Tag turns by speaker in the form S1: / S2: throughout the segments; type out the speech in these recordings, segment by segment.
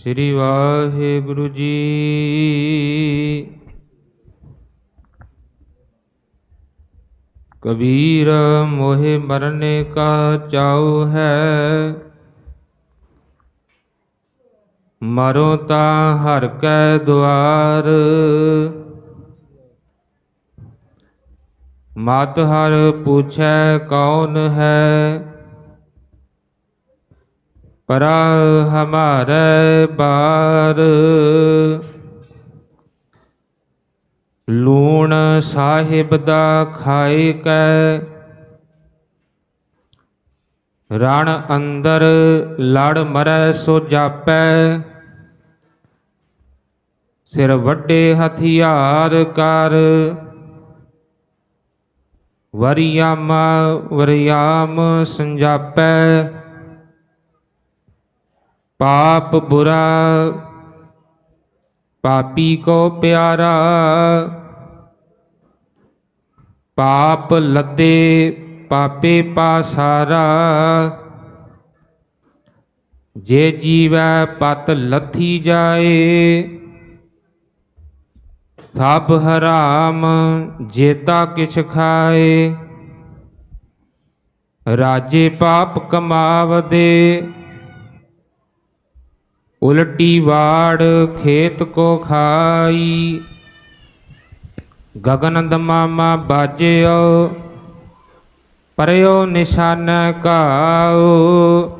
S1: ਸ੍ਰੀ ਵਾਹਿਗੁਰੂ ਜੀ। ਕਬੀਰ ਮੋਹਿ ਮਰਨੇ ਕਾ ਚਾਉ ਹੈ। ਮਰੋ ਤਾਂ ਹਰ ਕੈ ਦੁਆਰ। ਮਤ ਹਰ ਪੁੱਛੈ ਕੌਣ ਹੈ। ਪਰਾ ਹਮਾਰੇ ਬਾਰ ਲੂਣ ਸਾਹਿਬ ਦਾ ਖਾਏ ਕੈ ਰਣ ਅੰਦਰ ਲੜ ਮਰੈ ਸੋ ਜਾਪੈ ਸਿਰ ਵੱਡੇ ਹਥਿਆਰ ਕਰ ਵਰਿਆਮ ਵਰਿਆਮ ਸੰਜਾਪੈ ਪਾਪ ਬੁਰਾ, ਪਾਪੀ ਕੋ ਪਿਆਰਾ। ਪਾਪ ਲੱਦੇ, ਪਾਪੇ ਪਾਸਾਰਾ ਜੇ ਜੀਵੈ ਪਤ ਲੱਥੀ ਜਾਏ, ਸਭ ਹਰਾਮ ਜੇਤਾ ਕਿਛ ਖਾਏ। ਰਾਜੇ ਪਾਪ ਕਮਾਵਦੇ ਉਲਟੀ ਵਾੜ ਖੇਤ ਕੋ ਖਾਈ। ਗਗਨ ਦਮਾਮਾ ਬਾਜਿਓ, ਪਰਿਓ ਨਿਸ਼ਾਨ ਕਾਓ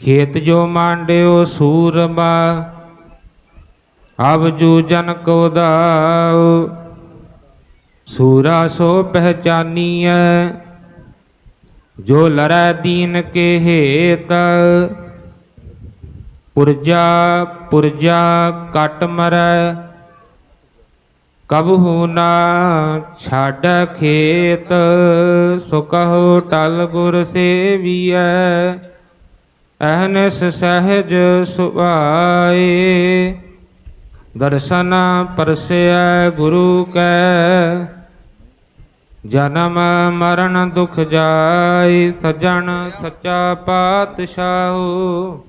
S1: ਖੇਤ ਜੋ ਮਾਂਡਿਓ ਸੂਰਮਾ ਅਬ ਜੂ ਜਨ ਕੋ ਦਾਉ ਸੂਰਾ ਸੋ ਪਹਿਚਾਨੀਐ, ਜੋ ਲਰੈ ਦੀਨ ਕੇ ਹੇਤ। ਪੁਰਜਾ ਪੁਰਜਾ ਕਟ ਮਰੈ, ਕਬਹੂ ਨਾ ਛਾਡ ਖੇਤ, ਸੋ ਕਹੋ ਟਲ ਗੁਰ ਸੇਵੀਐ ਅਹਨਸ ਸਹਿਜ ਸੁਭਾਏ। ਦਰਸ਼ਨ ਪਰਸੈ ਗੁਰੂ ਕੈ, ਜਨਮ ਮਰਨ ਦੁਖ ਜਾਏ, ਸਜਣ ਸੱਚਾ ਪਾਤਸ਼ਾਹੂ।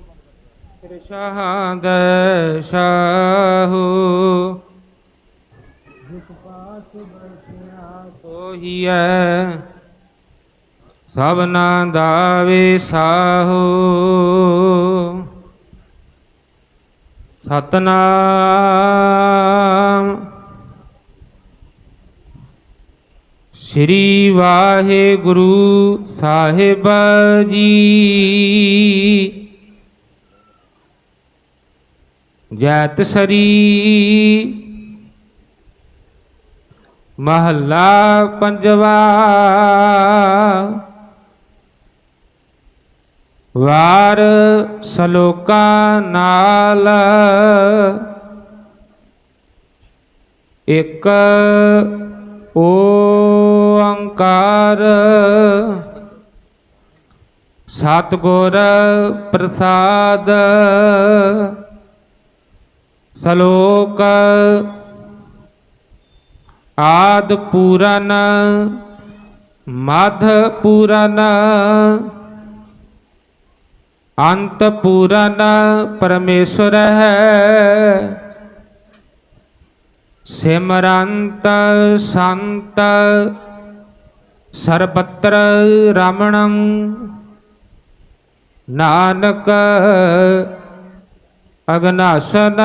S1: ਫਿਰ ਸ਼ਾਹਾਂ ਦੇ ਸ਼ਾਹੂ ਜਿਸ ਪਾਸ ਬਰਸਿਆ ਸੋਹੀਐ। ਸਭਨਾ ਦਾਵੇ ਸਾਹੂ। ਸਤਨਾਮ। ਸ੍ਰੀ ਵਾਹਿਗੁਰੂ ਸਾਹਿਬ ਜੀ। ਜੈਤ ਸਰੀ ਮਹੱਲਾ ਪੰਜਵਾ ਵਾਰ ਸਲੋਕਾ ਨਾਲ ਇੱਕ ਓੰਕਾਰ ਸਤਿਗੁਰ ਪ੍ਰਸਾਦ ਸਲੋਕ ਆਦ ਪੂਰਨ ਮਧ ਪੂਰਨ ਅੰਤ ਪੂਰਨ ਪਰਮੇਸ਼ਰ ਹੈ। ਸਿਮਰੰਤ ਸੰਤ ਸਰਬਤਰ ਰਮਣੰ ਨਾਨਕ ਅਗਨਾਸਨ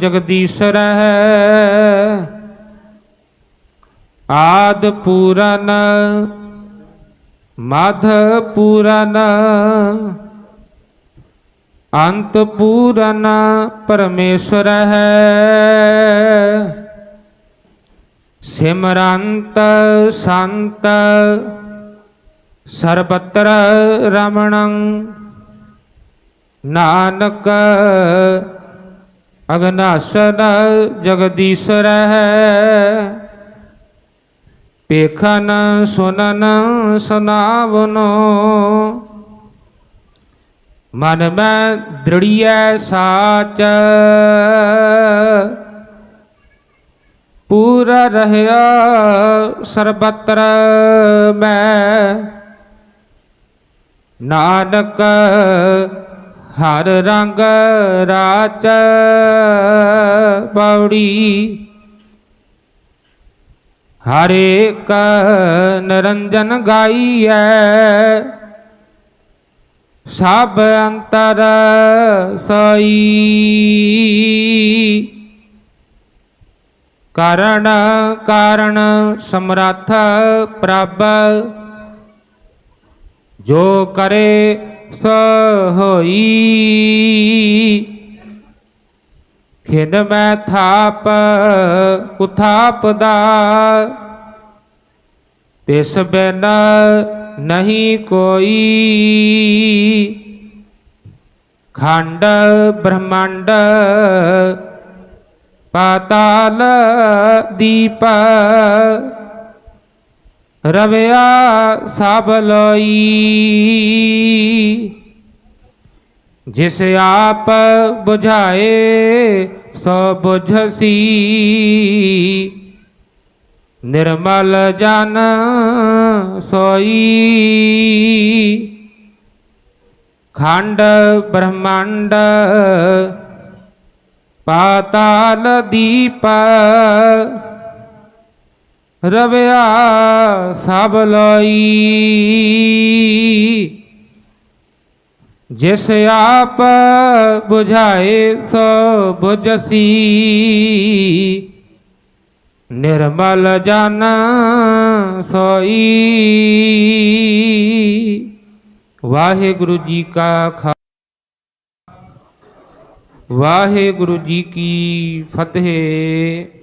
S1: ਜਗਦੀਸ਼ਰ ਹੈ। ਆਦ ਪੂਰਨ, ਮਧ ਪੂਰਨ, ਅੰਤ ਪੂਰਨ ਪਰਮੇਸ਼ਰ ਹੈ। ਸਿਮਰੰਤ ਸੰਤ ਸਰਬਤਰ ਰਮਣੰ ਨਾਨਕ, ਅਗਨਾਸਨ ਜਗਦੀਸ਼ਰ ਹੈ ਪੇਖਨ ਸੁਨਨ ਸੁਨਾਵਨੋ। ਮਨ ਮੈਂ ਦ੍ਰਿੜੀਐ ਸਾਚ। ਪੂਰਾ ਰਹਿਆ ਸਰਬਤਰ ਮੈਂ। ਨਾਨਕ ਹਰ ਰੰਗ ਰਾਚ ਪੌੜੀ। ਹਰੇ ਕ ਨਰੰਜਨ ਗਾਈਐ। ਸਭ ਅੰਤਰ ਸਈ। ਕਰਨ ਕਾਰਣ ਸਮਰੱਥ ਪ੍ਰਭ। ਜੋ ਕਰੇ ਸੋ ਹੋਈ ਖਿਨ ਮੈਂ ਥਾਪ ਉਥਾਪ ਦਾ ਤਿਸ ਬਿਨ ਨਹੀਂ ਕੋਈ। ਖੰਡ, ਬ੍ਰਹਮੰਡ, ਪਾਤਾਲ ਦੀਪ। ਰਵਿਆ ਸਭ ਲੋਈ। ਜਿਸ ਆਪ 부ਝਾਏ ਸੋ 부ਝਸੀ ਨਿਰਮਲ ਜਨ ਸੋਈ। ਖੰਡ ਬ੍ਰਹਮੰਡ ਪਾਤਾਲ ਦੀਪ ਰਵਿਆ ਸਭ ਲੋਈ। ਜਿਸ ਆਪ 부ਝਾਏ ਸੋ 부ਝਸੀ ਨਿਰਮਲ ਜਨ ਸੋਈ। ਵਾਹਿਗੁਰੂ ਜੀ ਕਾ ਖਾ ਵਾਹਿਗੁਰੂ ਜੀ ਕੀ ਫਤਿਹ।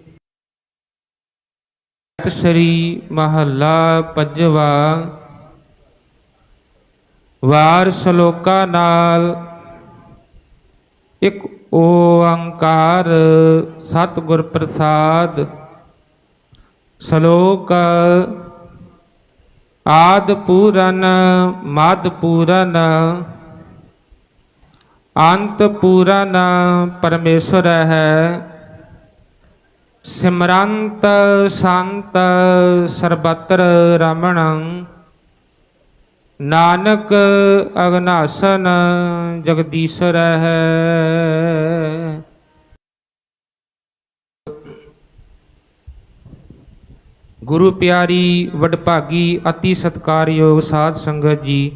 S1: ਸ੍ਰੀ ਮਹੱਲਾ ਪੰਜਵਾ ਵਾਰ ਸ਼ਲੋਕਾਂ ਨਾਲ ਇੱਕ ਓੰਕਾਰ ਸਤਿਗੁਰ ਪ੍ਰਸਾਦ ਸ਼ਲੋਕ ਆਦ ਪੂਰਨ, ਮਦ ਪੂਰਨ, ਅੰਤ ਪੂਰਨ ਪਰਮੇਸ਼ਰ ਹੈ। ਸਿਮਰੰਤ ਸੰਤ ਸਰਬਤਰ ਰਮਣ, ਨਾਨਕ ਅਗਨਾਸਨ ਜਗਦੀਸ਼ਰ ਹੈ ਗੁਰੂ ਪਿਆਰੀ ਵਡਭਾਗੀ ਅਤੀ ਸਤਕਾਰਯੋਗ ਸਾਧ ਸੰਗਤ ਜੀ,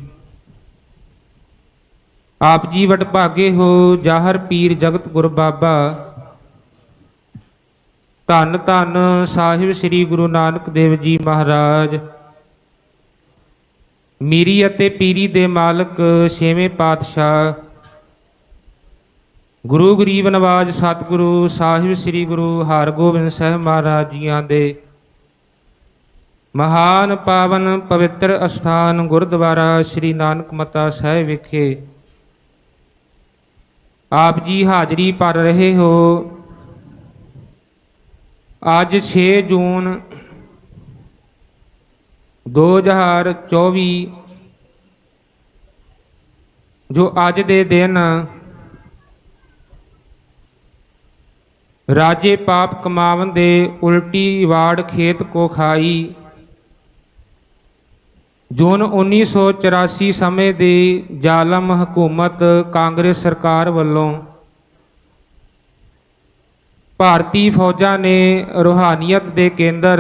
S1: ਆਪ ਜੀ ਵਡਭਾਗੇ ਹੋ ਜਾਹਰ ਪੀਰ ਜਗਤ ਗੁਰ ਬਾਬਾ ਧੰਨ ਧੰਨ ਸਾਹਿਬ ਸ੍ਰੀ ਗੁਰੂ ਨਾਨਕ ਦੇਵ ਜੀ ਮਹਾਰਾਜ। ਮੀਰੀ ਅਤੇ ਪੀਰੀ ਦੇ ਮਾਲਕ ਛੇਵੇਂ ਪਾਤਸ਼ਾਹ। ਗੁਰੂ ਗਰੀਬ ਨਵਾਜ ਸਤਿਗੁਰੂ ਸਾਹਿਬ ਸ੍ਰੀ ਗੁਰੂ ਹਰਗੋਬਿੰਦ ਸਾਹਿਬ ਮਹਾਰਾਜ ਜੀਆਂ ਦੇ। ਮਹਾਨ ਪਾਵਨ ਪਵਿੱਤਰ ਅਸਥਾਨ ਗੁਰਦੁਆਰਾ ਸ੍ਰੀ ਨਾਨਕ ਮਤਾ ਸਾਹਿਬ ਵਿਖੇ। ਆਪ ਜੀ ਹਾਜ਼ਰੀ ਭਰ ਰਹੇ ਹੋ। ਅੱਜ 6 ਜੂਨ 2024 ਜੋ ਅੱਜ ਦੇ ਦਿਨ ਰਾਜੇ ਪਾਪ ਕਮਾਵਨ ਦੇ ਉਲਟੀ ਵਾੜ ਖੇਤ ਕੋ ਖਾਈ। ਜੂਨ 1984 ਸਮੇਂ ਦੀ ਜ਼ਾਲਮ ਹਕੂਮਤ ਕਾਂਗਰਸ ਸਰਕਾਰ ਵੱਲੋਂ ਭਾਰਤੀ ਫੌਜਾਂ ਨੇ ਰੂਹਾਨੀਅਤ ਦੇ ਕੇਂਦਰ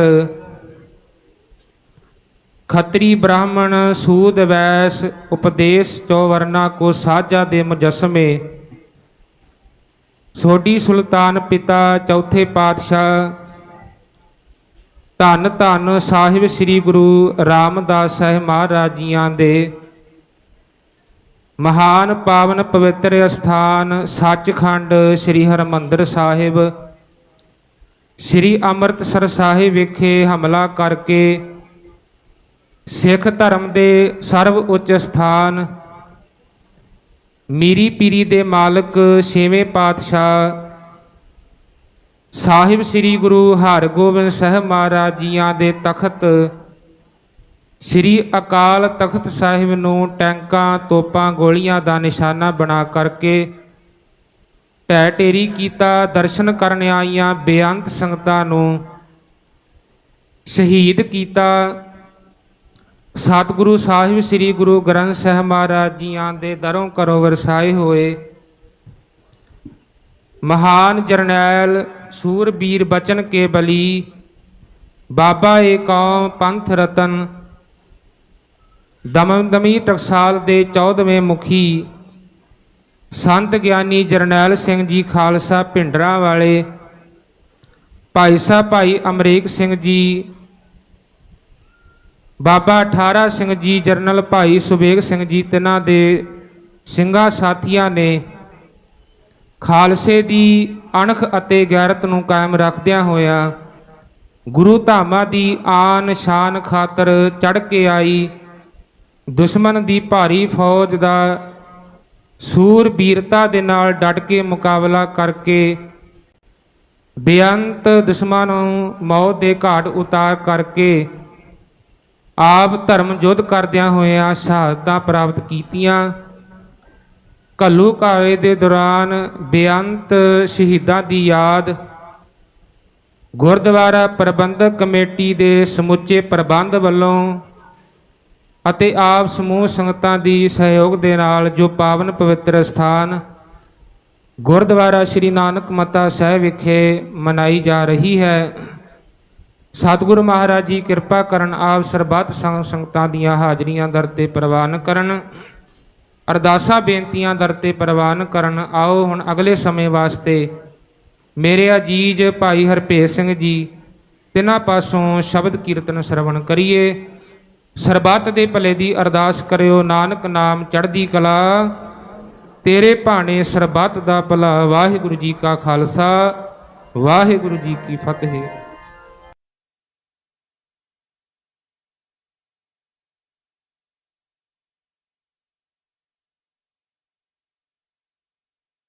S1: ਖੱਤਰੀ ਬ੍ਰਾਹਮਣ ਸੂਦ ਵੈਸ ਉਪਦੇਸ਼ ਚੌਵਰਨਾ ਕੋ ਸਾਜਾ ਦੇ ਮੁਜਸਮੇ। ਸੋਢੀ ਸੁਲਤਾਨ ਪਿਤਾ ਚੌਥੇ ਪਾਤਸ਼ਾਹ ਧੰਨ ਧੰਨ ਸਾਹਿਬ ਸ੍ਰੀ ਗੁਰੂ ਰਾਮਦਾਸ ਸਾਹਿਬ ਮਹਾਰਾਜ ਜੀਆਂ ਦੇ ਮਹਾਨ ਪਾਵਨ ਪਵਿੱਤਰ ਅਸਥਾਨ ਸੱਚਖੰਡ ਸ੍ਰੀ ਹਰਮੰਦਰ ਸਾਹਿਬ ਸ੍ਰੀ ਅੰਮ੍ਰਿਤਸਰ ਸਾਹਿਬ ਵਿਖੇ ਹਮਲਾ ਕਰਕੇ ਸਿੱਖ ਧਰਮ ਦੇ ਸਰਵ ਉੱਚ ਸਥਾਨ ਮੀਰੀ ਪੀਰੀ ਦੇ ਮਾਲਕ ਛੇਵੇਂ ਪਾਤਸ਼ਾਹ ਸਾਹਿਬ ਸ੍ਰੀ ਗੁਰੂ ਹਰਗੋਬਿੰਦ ਸਾਹਿਬ ਮਹਾਰਾਜ ਜੀਆਂ ਦੇ ਤਖਤ ਸ੍ਰੀ ਅਕਾਲ ਤਖਤ ਸਾਹਿਬ ਨੂੰ ਟੈਂਕਾਂ, ਤੋਪਾਂ, ਗੋਲੀਆਂ ਦਾ ਨਿਸ਼ਾਨਾ ਬਣਾ ਕਰਕੇ ਢਹਿ ਢੇਰੀ ਕੀਤਾ ਦਰਸ਼ਨ ਕਰਨ ਆਈਆਂ ਬੇਅੰਤ ਸੰਗਤਾਂ ਨੂੰ ਸ਼ਹੀਦ ਕੀਤਾ। ਸਤਿਗੁਰੂ ਸਾਹਿਬ, ਸ੍ਰੀ ਗੁਰੂ ਗ੍ਰੰਥ ਸਾਹਿਬ ਮਹਾਰਾਜ ਜੀਆਂ ਦੇ ਦਰੋਂ ਕਰੋ ਵਰਸਾਏ ਹੋਏ ਮਹਾਨ ਜਰਨੈਲ ਸੂਰਬੀਰ ਬਚਨ ਕੇ ਬਲੀ, ਬਾਬਾ ਏ ਕੌਮ ਪੰਥ ਰਤਨ, ਦਮਦਮੀ ਟਕਸਾਲ ਦੇ 14ਵੇਂ ਮੁਖੀ ਸੰਤ ਗਿਆਨੀ ਜਰਨੈਲ ਸਿੰਘ ਜੀ ਖਾਲਸਾ ਭਿੰਡਰਾਂ ਵਾਲੇ, ਭਾਈ ਸਾਹਿਬ ਭਾਈ ਅਮਰੀਕ ਸਿੰਘ ਜੀ, ਬਾਬਾ 18 ਸਿੰਘ ਜੀ, ਜਰਨਲ ਭਾਈ ਸੁਬੇਗ ਸਿੰਘ ਜੀ, ਤਿਨਾਂ ਦੇ ਸਿੰਘਾਂ ਸਾਥੀਆਂ ਨੇ ਖਾਲਸੇ ਦੀ ਅਣਖ ਅਤੇ ਗੈਰਤ ਨੂੰ ਕਾਇਮ ਰੱਖਦਿਆਂ ਹੋਇਆਂ ਗੁਰੂ ਧਾਮਾਂ ਦੀ ਆਨ ਸ਼ਾਨ ਖਾਤਰ ਚੜ ਕੇ ਆਈ ਦੁਸ਼ਮਣ ਦੀ ਭਾਰੀ ਫੌਜ ਦਾ ਸੂਰਬੀਰਤਾ ਦੇ ਨਾਲ ਡਟ ਕੇ ਮੁਕਾਬਲਾ ਕਰਕੇ ਬੇਅੰਤ ਦੁਸ਼ਮਣਾਂ ਨੂੰ ਮੌਤ ਦੇ ਘਾਟ ਉਤਾਰ ਕਰਕੇ ਆਪ ਧਰਮ ਯੁੱਧ ਕਰਦਿਆਂ ਹੋਇਆਂ ਸ਼ਹਾਦਤਾਂ ਪ੍ਰਾਪਤ ਕੀਤੀਆਂ। ਕੱਲੂ ਘਾਰੇ ਦੇ ਦੌਰਾਨ ਬੇਅੰਤ ਸ਼ਹੀਦਾਂ ਦੀ ਯਾਦ ਗੁਰਦੁਆਰਾ ਪ੍ਰਬੰਧਕ ਕਮੇਟੀ ਦੇ ਸਮੁੱਚੇ ਪ੍ਰਬੰਧ ਵੱਲੋਂ ਅਤੇ ਆਪ ਸਮੂਹ ਸੰਗਤਾਂ ਦੀ ਸਹਿਯੋਗ ਦੇ ਨਾਲ ਜੋ ਪਾਵਨ ਪਵਿੱਤਰ ਸਥਾਨ ਗੁਰਦੁਆਰਾ ਸ੍ਰੀ ਨਾਨਕ ਮੱਤਾ ਸਾਹਿਬ ਵਿਖੇ ਮਨਾਈ ਜਾ ਰਹੀ ਹੈ, ਸਤਿਗੁਰੂ ਮਹਾਰਾਜ ਜੀ ਕਿਰਪਾ ਕਰਨ ਆਪ ਸਰਬੱਤ ਸੰਗ ਸੰਗਤਾਂ ਦੀਆਂ ਹਾਜ਼ਰੀਆਂ ਦਰ ਤੇ ਪ੍ਰਵਾਨ ਕਰਨ, ਅਰਦਾਸਾਂ ਬੇਨਤੀਆਂ ਦਰ ਤੇ ਪ੍ਰਵਾਨ ਕਰਨ। ਆਓ ਹੁਣ ਅਗਲੇ ਸਮੇਂ ਵਾਸਤੇ ਮੇਰੇ ਅਜੀਜ਼ ਭਾਈ ਹਰਪੇਸ਼ ਸਿੰਘ ਜੀ, ਤਿਨਾਂ ਪਾਸੋਂ ਸ਼ਬਦ ਕੀਰਤਨ ਸਰਵਣ ਕਰੀਏ। ਸਰਬੱਤ ਦੇ ਭਲੇ ਦੀ ਅਰਦਾਸ ਕਰਿਓ, ਨਾਨਕ ਨਾਮ ਚੜ੍ਹਦੀ ਕਲਾ। ਤੇਰੇ ਭਾਣੇ ਸਰਬੱਤ ਦਾ ਭਲਾ, ਵਾਹਿਗੁਰੂ ਜੀ ਕਾ ਖਾਲਸਾ, ਵਾਹਿਗੁਰੂ ਜੀ ਕੀ ਫਤਿਹ।